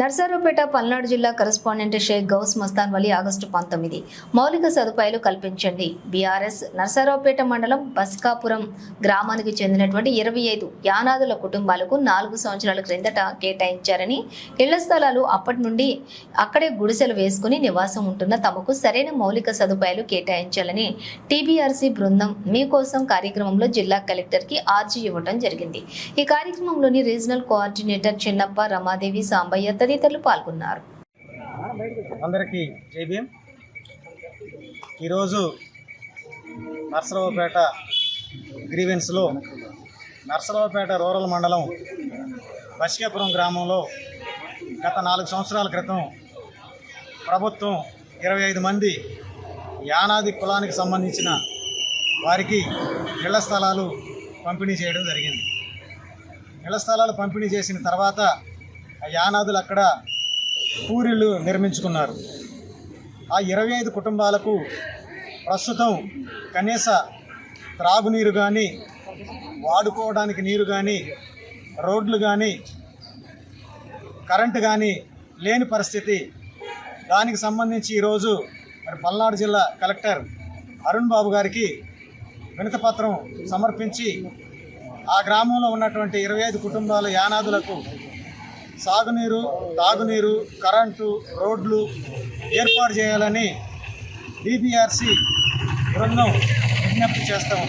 నర్సారావుపేట పల్నాడు జిల్లా correspondent Sheikh Ghouse Mastan Vali August పంతొమ్మిది. మౌలిక సదుపాయాలు కల్పించండి. బీఆర్ఎస్ నర్సారావుపేట మండలం బస్కాపురం గ్రామానికి చెందినటువంటి ఇరవై ఐదు యానాదుల కుటుంబాలకు నాలుగు సంవత్సరాల క్రిందట కేటాయించారని ఇళ్ళ స్థలాలు అప్పటి నుండి అక్కడే గుడిసెలు వేసుకుని నివాసం ఉంటున్న తమకు సరైన మౌలిక సదుపాయాలు కేటాయించాలని టీబీఆర్సీ బృందం మీకోసం కార్యక్రమంలో జిల్లా కలెక్టర్కి ఆర్జీ ఇవ్వడం జరిగింది. ఈ కార్యక్రమంలోని రీజనల్ కోఆర్డినేటర్ చిన్నప్ప రమాదేవి సాంబయ్య తదితరులు పాల్గొన్నారు. అందరికీ జై భీమ్. ఈరోజు నర్సరావుపేట గ్రీవెన్స్లో నర్సరావుపేట రూరల్ మండలం బసికాపురం గ్రామంలో గత నాలుగు సంవత్సరాల క్రితం ప్రభుత్వం ఇరవై ఐదు మంది యానాది కులానికి సంబంధించిన వారికి ఇళ్ళ స్థలాలు పంపిణీ చేయడం జరిగింది. ఇళ్ళ స్థలాలు పంపిణీ చేసిన తర్వాత యానాదులు అక్కడ పూరిళ్ళు నిర్మించుకున్నారు. ఆ ఇరవై ఐదు కుటుంబాలకు ప్రస్తుతం కనీస త్రాగునీరు కానీ వాడుకోవడానికి నీరు కానీ రోడ్లు కానీ కరెంటు కానీ లేని పరిస్థితి. దానికి సంబంధించి ఈరోజు మరి పల్నాడు జిల్లా కలెక్టర్ అరుణ్ బాబు గారికి వినతపత్రం సమర్పించి ఆ గ్రామంలో ఉన్నటువంటి ఇరవై ఐదు కుటుంబాల యానాదులకు సాగునీరు తాగునీరు కరెంటు రోడ్లు ఏర్పాటు చేయాలని డిపిఆర్సి బృందం విజ్ఞప్తి చేస్తాము